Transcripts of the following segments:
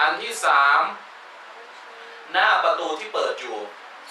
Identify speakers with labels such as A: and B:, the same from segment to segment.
A: อันที่สามหน้าประตูที่เปิดอยู่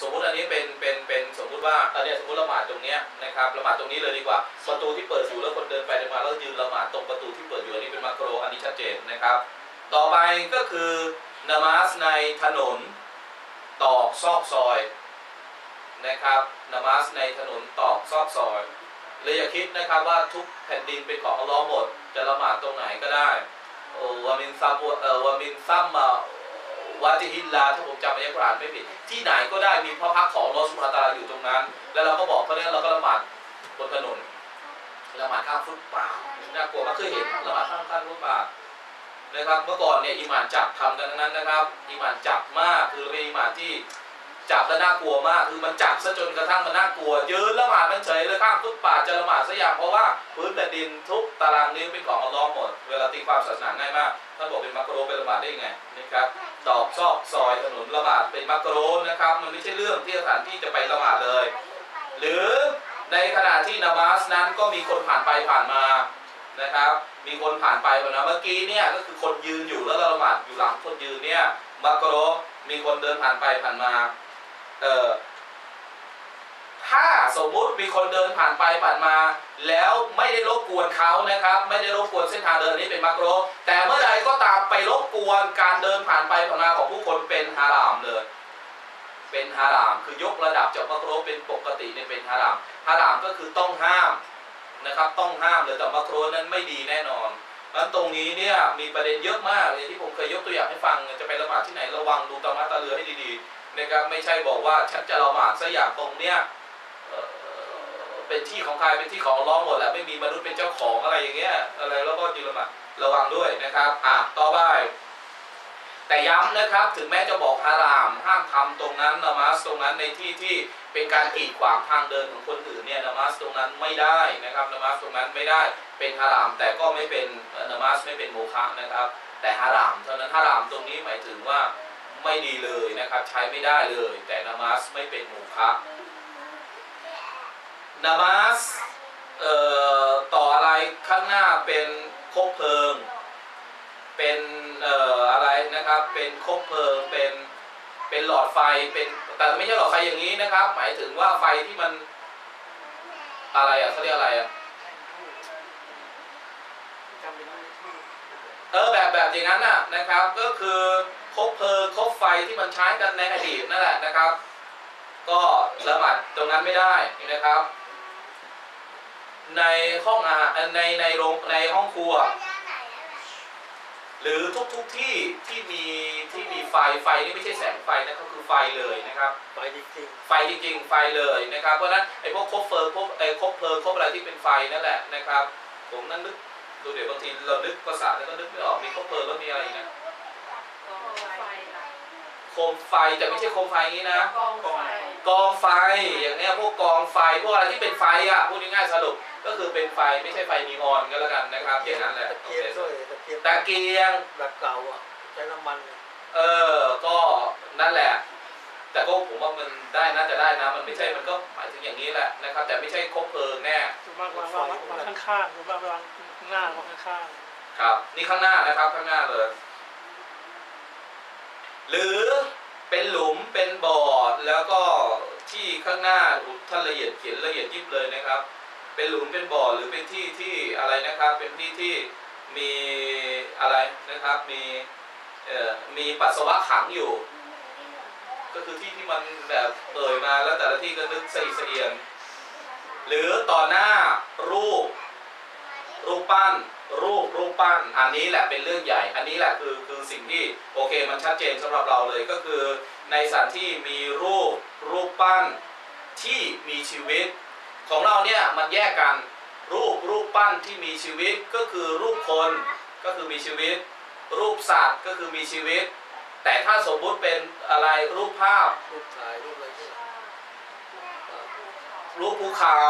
A: สมมุติอันนี้เป็นเป็นเป็นสมมุติว่าอันนี้สมมติละหมาดตรงเนี้ยนะครับละหมาดตรงนี้เลยดีกว่าประตูที่เปิดอยู่แล้วคนเดินไปเดินมาแล้วยืนละหมาดตรงประตูที่เปิดอยู่อันนี้เป็นมักโรอันนี้ชัดเจนนะครับ ต่อไปก็คือนามาสในถนนตอกซอกซอยนะครับนามาสในถนนตอกซอกซอยเลยอย่าคิดนะครับว่าทุกแผ่นดินเป็นของอัลลอฮ์หมด จะละหมาดตรงไหนก็ได้ วามินซัมวามินซัมมาวาจิฮิลลาถ้าผมจำอัยกรานไม่ผิดที่ไหนก็ได้มีพระพักของอัลอสุบฮาตาอยู่ตรงนั้น แล้วเราก็บอกเขาเนี่ยเราก็ละหมาดบนถนนละหมาดข้ามฟุตบาทน่ากลัวมากเคยเห็นละหมาดข้ามข้ามฟุตบาทนะครับเมื่อก่อนเนี่ยอิหม่านจับทำกันทั้งนั้นนะครับอิหม่านจับมากคือเป็นอิหม่านที่ จับแล้วน่ากลัวมากคือมันจับซะจนกระทั่งมันน่ากลัว ยืนละหมาดมันเฉยเลยข้ามฟุตบาจะละหมาดสักอย่างเพราะว่าพื้นแผ่นดินทุกตารางนิ้วเป็นของอัลลอฮ์หมด เวลาตีความศาสนาง่ายมากท่านบอกเป็นมักโรเป็นละหมาดได้ยังไงนะครับตอกซอกซอยถนนละหมาดเป็นมักโรนะครับ มันไม่ใช่เรื่องที่สถานที่จะไปละหมาดเลย หรือในขณะที่นามาสนั้นก็มีคนผ่านไปผ่านมานะครับ มีคนผ่านไปผ่านมาเมื่อกี้เนี่ยก็คือคนยืนอยู่แล้วละหมาดอยู่หลังคนยืนเนี่ยมักโรมีคนเดินผ่านไปผ่านมา เออถ้าสมมุติมีคนเดินผ่านไปผ่านมา แล้วไม่ได้รบกวนเขานะครับ ไม่ได้รบกวนเส้นทางเดินนี้เป็นมักโรแต่เมื่อใดก็ตามไปรบกวนการเดินผ่านไปผ่านมาของผู้คนเป็นฮารามเลย เป็นฮาราม คือยกระดับจากมักโรเป็นปกติเนี่ยเป็นฮารามฮารามก็คือต้องห้ามนะครับ ต้องห้ามเลยแต่มักโรนั้นไม่ดีแน่นอนนั้นตรงนี้เนี่ยมีประเด็นเยอะมากเลยที่ผมเคยยกตัวอย่างให้ฟังจะไปละหมาดที่ไหนระวังดูตามาตาเรือให้ดีๆ นะครับไม่ใช่บอกว่าฉันจะละหมาดสักอย่างตรงเนี้ยเป็นที่ของใครเป็นที่ของอัลเลอฮ์หมดแหละไม่มีมนุษย์เป็นเจ้าของอะไรอย่างเงี้ยอะไรแล้วก็ยืนละหมาดระวังด้วยนะครับอะต่อไปแต่ย้ำนะครับถึงแม้จะบอกฮาราม ห้ามทำตรงนั้นนามาสตรงนั้นในที่ที่เป็นการกีดขวางทางเดินของคนอื่นเนี่ยนามาสตรงนั้นไม่ได้นะครับนามาสตรงนั้นไม่ได้เป็นฮาราม แต่ก็ไม่เป็นเอ่อนามาสไม่เป็นโมฆะนะครับ แต่ฮารามเท่านั้นฮารามตรงนี้หมายถึงว่า ไม่ดีเลยนะครับ ใช้ไม่ได้เลย แต่นามาสไม่เป็นโมฆะนามาสเอ่อต่ออะไรข้างหน้าเป็นคบเพลิง เป็นเอ่ออะไรนะครับเป็นคบเพลิงเป็นเป็นหลอดไฟเป็นแต่ไม่ใช่หลอดไฟอย่างนี้นะครับ หมายถึงว่าไฟที่มันอะไรอะเขาเรียกอะไรอะเออแบบแบบอย่างนั้นน่ะนะครับก็คือ คบเพลิงคบไฟที่มันใช้กันในอดีตนั่นแหละนะครับ ก็ละหมาดตรงนั้นไม่ได้นะครับ ในห้องอาหารในในโรงในห้องครัว หรือทุกทุกๆที่ที่มีที่มีไฟไฟนี่ไม่ใช่แสงไฟนะก็คือไฟเลยนะครับ
B: ไปจริง
A: ไฟจริงๆไฟเลยนะครับเพราะฉะนั้นไอ้พวกคบเพลิงพวกไอ้คบเพลิงคบอะไรที่เป็นไฟนั่นแหละนะครับ ผมนั่งนึกดูเดี๋ยวบางทีเรานึกภาษาแล้วก็นึกไม่ออกมีคบเพลิงแล้วมีอะไรอีกนะ โคมไฟแต่ไม่ใช่โคมไฟอย่างนี้นะ
C: กองไฟ
A: กองไฟอย่างเนี้ยพวกกองไฟพวกอะไรที่เป็นไฟอะพูดง่ายๆสรุปก็คือเป็นไฟไม่ใช่ไฟนีออนก็แล้วกันนะครับอย่างนั้นแหละ
B: ตะเกียงด้วยตะเกียง
A: ตะเกียง
B: แบบเก่าอะใช้น้ำมันเนี่ย
A: เออก็นั่นแหละ แต่ก็ผมว่ามันได้น่าจะได้นะ มันไม่ใช่มันก็หมายถึงอย่างนี้แหละนะครับ แต่ไม่ใช่คบเพลิงแน่
D: ส่วนมากวางวางวางข้างๆส่วนมากวางข้างหน้าวางข้าง
A: ครับ นี่ข้างหน้านะครับข้างหน้าเลย หรือเป็นหลุมเป็นบ่อแล้วก็ที่ข้างหน้าท่านละเอียดเขียนละเอียดยิบเลยนะครับ เป็นหลุมเป็นบ่อหรือเป็นที่ที่อะไรนะครับ เป็นที่ที่มีอะไรนะครับมีเอ่อมีปัสสาวะขังอยู่ ก็คือที่ที่มันแบบเอ่ยมาแล้วแต่ละที่ก็นึกสะอิดสะเอียน หรือต่อหน้ารูป รูปปั้น รูปรูปปั้น อันนี้แหละเป็นเรื่องใหญ่ อันนี้แหละคือคือสิ่งที่โอเคมันชัดเจนสำหรับเราเลยก็คือ ในสถานที่มีรูปรูปปั้นที่มีชีวิต ของเราเนี่ยมันแยกกันรูปรูปปั้นที่มีชีวิตก็คือรูปคนก็คือมีชีวิต รูปสัตว์ก็คือมีชีวิต แต่ถ้าสมมุติเป็นอะไรรูปภาพ
B: รูปถ่ายรูปอะไรที่
A: รูปภูเขา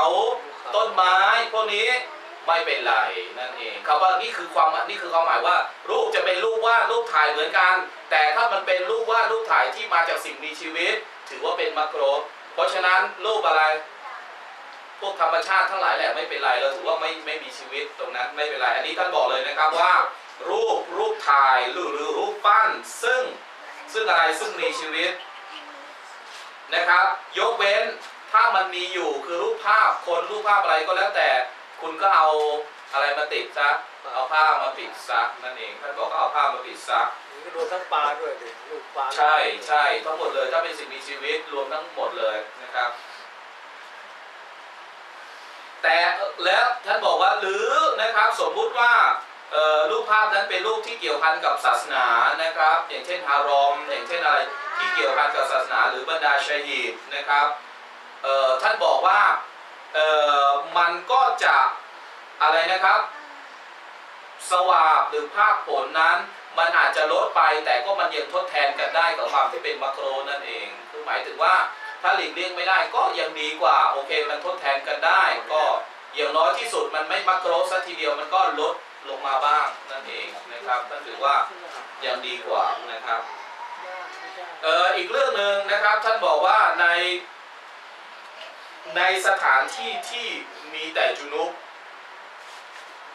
A: ต้นไม้พวกนี้ ไม่เป็นไรนั่นเองคำว่านี่คือความนี่คือความหมายว่า รูปจะเป็นรูปวาดรูปถ่ายเหมือนกัน แต่ถ้ามันเป็นรูปวาดรูปถ่ายที่มาจากสิ่งมีชีวิต ถือว่าเป็นมักโรเพราะฉะนั้นรูปอะไร พวกธรรมชาติทั้งหลายแหละไม่เป็นไรเราถือว่าไม่ไม่มีชีวิตตรงนั้นไม่เป็นไร อันนี้ท่านบอกเลยนะครับว่า รูปรูปถ่ายหรือหรือรูปปั้น ซึ่งซึ่งอะไรซึ่งมีชีวิตนะครับ ยกเว้นถ้ามันมีอยู่คือรูปภาพคนรูปภาพอะไรก็แล้วแต่ คุณก็เอาอะไรมาติดซะเอาผ้ามาปิดซะนั่นเองท่านบอกก็เอาผ้ามาปิดซะ
B: นี่ก็รวมทั้งปลาด้วยดิลูกปลา
A: ใช่ใช่ทั้งหมดเลยถ้าเป็นสิ่งมีชีวิตรวมทั้งหมดเลยนะครับ แต่แล้วท่านบอกว่าหรือนะครับสมมุติว่าเอ่อรูปภาพนั้นเป็นรูปที่เกี่ยวพันกับศาสนานะครับ อย่างเช่นฮารอม อย่างเช่นอะไรที่เกี่ยวพันกับศาสนา หรือบรรดาชัยฮีดนะครับเอ่อท่านบอกว่า เอ่อมันก็จะอะไรนะครับ สวาบหรือภาคผลนั้น มันอาจจะลดไปแต่ก็มันยังทดแทนกันได้กับความที่เป็นมักโรนั่นเองคือหมายถึงว่าถ้าหลีกเลี่ยงไม่ได้ก็ยังดีกว่าโอเค มันทดแทนกันได้ ก็อย่างน้อยที่สุดมันไม่มักโรสักทีเดียวมันก็ลดลงมาบ้างนั่นเองนะครับนั่นถือว่ายังดีกว่านะครับเอออีกเรื่องหนึ่งนะครับท่านบอกว่าใน ในสถานที่ที่มีแต่จุนุบ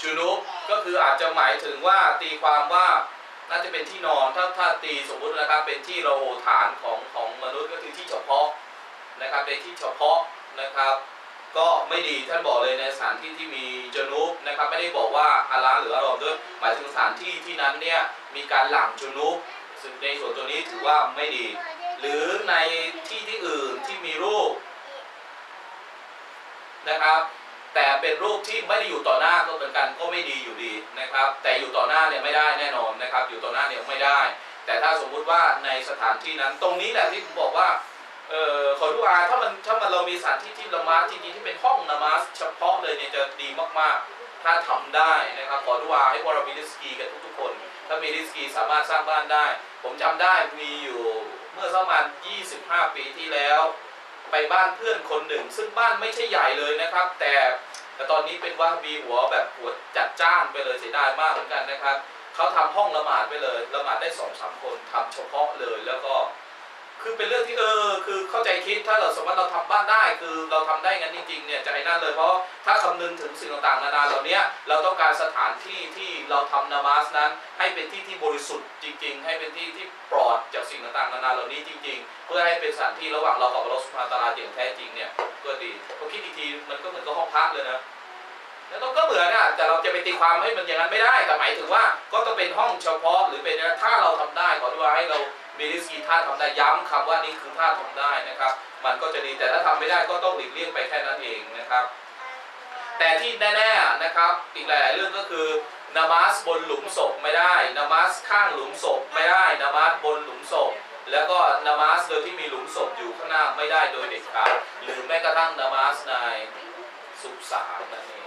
A: จุนุบก็คืออาจจะหมายถึงว่าตีความว่าน่าจะเป็นที่นอนถ้าถ้าตีสมมุตินะครับเป็นที่เราฐานของของมนุษย์ก็คือที่เฉพาะนะครับในที่เฉพาะนะครับ ก็ไม่ดีท่านบอกเลยในสถานที่ที่มีจุนุบนะครับไม่ได้บอกว่าอาลาหรืออารอมด้วยหมายถึงสถานที่ที่นั้นเนี่ยมีการหลั่งจุนุบซึ่งในส่วนตัวนี้ถือว่าไม่ดี หรือในที่ที่อื่นที่มีรูป นะครับ แต่เป็นรูปที่ไม่ได้อยู่ต่อหน้าก็เหมือนกันก็ไม่ดีอยู่ดีนะครับ แต่อยู่ต่อหน้าเนี่ยไม่ได้แน่นอนนะครับ อยู่ต่อหน้าเนี่ยไม่ได้ แต่ถ้าสมมุติว่าในสถานที่นั้น ตรงนี้แหละที่ผมบอกว่าเออขอดูอาถ้ามันถ้ามันเรามีสถานที่ที่ละมาสจริงๆที่เป็นห้องนามาสเฉพาะเลยเนี่ยจะดีมากๆ ถ้าทำได้นะครับ ขอดูอาให้พวกเรามีริสกีกันทุกๆคน ถ้ามีริสกีสามารถสร้างบ้านได้ ผมจำได้มีอยู่เมื่อสักประมาณ25 ปีที่แล้ว ไปบ้านเพื่อนคนหนึ่ง ซึ่งบ้านไม่ใช่ใหญ่เลยนะครับ แต่แต่ตอนนี้เป็นว่าบีหัวแบบหัวจัดจ้านไปเลยเสียดายมากเหมือนกันนะครับเขาทำห้องละหมาดไปเลยละหมาดได้สองสามคนทำเฉพาะเลยแล้วก็ เป็นเรื่องที่เออคือเข้าใจคิดถ้าเราสมมติเราทำบ้านได้ คือเราทำได้งั้นจริงๆเนี่ยจะไอ้นั่นเลยเพราะถ้าคำนึงถึงสิ่งต่างๆนานาเหล่านี้เราต้องการสถานที่ที่เราทำนามาสนั้น ให้เป็นที่ที่บริสุทธิ์จริง ๆ ให้เป็นที่ที่ปลอดจากสิ่งต่างๆนานาเหล่านี้จริง ๆ เพื่อให้เป็นสถานที่ระหว่างเรากับอัลลอฮฺสุบฮาตาลาอย่างแท้จริงเนี่ยก็ดีพอคิดอีกทีมันก็เหมือนกับห้องพักเลยนะแล้วก็เหมือนอะแต่เราจะไปตีความให้มันอย่างนั้นไม่ได้แต่หมายถึงว่าก็ต้องเป็นห้องเฉพาะหรือเป็นถ้าเราทำได้ขอดูอาให้เรา มีริสกีถ้าทำได้ย้ำคำว่านี่คือถ้าทำได้นะครับ มันก็จะดีแต่ถ้าทำไม่ได้ก็ต้องหลีกเลี่ยงไปแค่นั้นเองนะครับ แต่ที่แน่ๆนะครับอีกหลายๆเรื่องก็คือนามาสบนหลุมศพไม่ได้นามาสข้างหลุมศพไม่ได้นามาสบนหลุมศพแล้วก็นามาสโดยที่มีหลุมศพอยู่ข้างหน้าไม่ได้โดยเด็ดขาดหรือแม้กระทั่งนามาสในสุสานนั่นเอง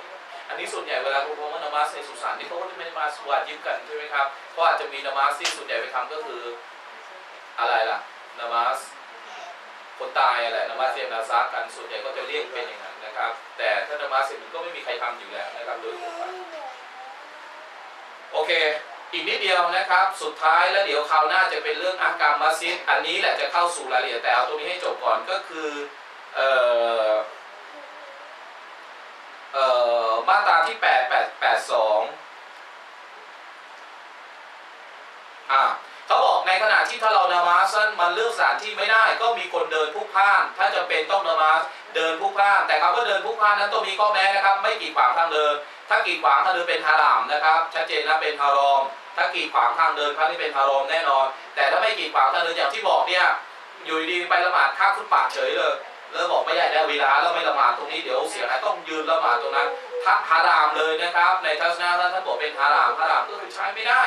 A: อันนี้ส่วนใหญ่เวลาพวกว่านามาสในสุสานนี่เขาก็จะไม่ได้มาสวาจิบกันใช่ไหมครับเพราะอาจจะมีนามาสที่ส่วนใหญ่ไปทำก็คือ อะไรล่ะนามาสคนตายอะไรนามาสเซียนาซากันส่วนใหญ่ก็จะเรียกเป็นอย่างนั้นนะครับ แต่ถ้านามาสเซียมก็ไม่มีใครทำอยู่แล้วนะครับโดยทั่วไปโอเค อีกนิดเดียวนะครับ สุดท้ายแล้วเดี๋ยวคราวหน้าจะเป็นเรื่องอากามมัสยิดอันนี้แหละจะเข้าสู่รายละเอียดแต่เอาตรงนี้ให้จบก่อนก็คือเอ่อเอ่อมาตราที่8 8 8 2อ่า เขาบอกในขณะที่ถ้าเรานามาสนั้นมันเลือก สถานที่ไม่ได้ก็มีคนเดินพลุกพ่าน ถ้าจะเป็นต้องนมาสเดินพลุกพ่าน แต่คำว่าเดินพลุกพ่านนั้นต้องมีข้อแม้นะครับ ไม่กีดขวางทางเดิน ถ้ากีดขวางทางเดินเป็นฮารามนะครับ ชัดเจนนะเป็นฮารอม ถ้ากีดขวางทางเดินครั้งนี้เป็นฮารอมแน่นอน แต่ถ้าไม่กีดขวางทางเดินอย่างที่บอกเนี่ยอยู่ดีไปละหมาดข้ามฟุตบาทเฉยเลยแล้วบอกไม่ได้ได้เวลาแล้วไม่ละหมาดตรงนี้เดี๋ยวเสียหายต้องยืนละหมาดตรงนั้นทักฮารามเลยนะครับ ในทัศนะท่าท่านบอกเป็นฮารามฮารามก็คือใช้ไม่ได้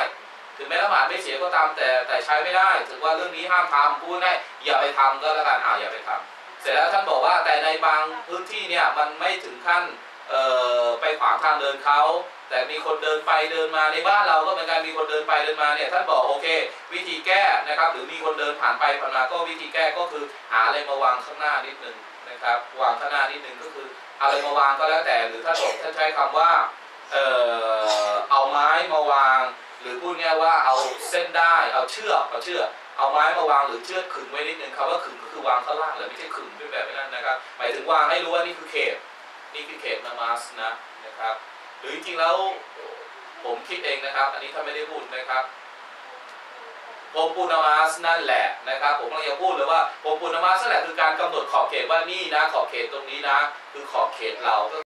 A: ถึงแม้ละหมาดไม่เสียก็ตามแต่แต่ใช้ไม่ได้ ถือว่าเรื่องนี้ห้ามทำพูดง่ายอย่าไปทำก็แล้วกันอ่าอย่าไปทำเสร็จแล้วท่านบอกว่าแต่ในบางพื้นที่เนี่ยมันไม่ถึงขั้นเออไปขวางทางเดินเขาแต่มีคนเดินไปเดินมาในบ้านเราก็เหมือนกันมีคนเดินไปเดินมาเนี่ยท่านบอกโอเค วิธีแก้นะครับ หรือมีคนเดินผ่านไปผ่านมาก็วิธีแก้ก็คือหาอะไรมาวางข้างหน้านิดนึงนะครับวางข้างหน้านิดนึงก็คืออะไรมาวางก็แล้วแต่ หรือถ้าบอกท่านใช้คำว่าเอ่อเอาไม้มาวาง หรือพูดง่ายว่าเอาเส้นได้เอาเชือกเอาเชือกเอาไม้มาวางหรือเชือกขึงไว้นิดนึงคำว่าขึงก็คือวางข้างล่างเลยไม่ใช่ขึงด้วยแบบนั้นนะครับหมายถึงวางให้รู้ว่านี่คือเขตนี่คือเขตนามาสนะนะครับ หรือจริงๆแล้วผมคิดเองนะครับ อันนี้ถ้าไม่ได้พูดนะครับพรมปูนามาสนั่นแหละนะครับ ผมกำลังจะพูดเลยว่าพรมปูนามาสนั่นแหละคือการกำหนดขอบเขตว่านี่นะ ขอบเขตตรงนี้นะ คือขอบเขตเราก็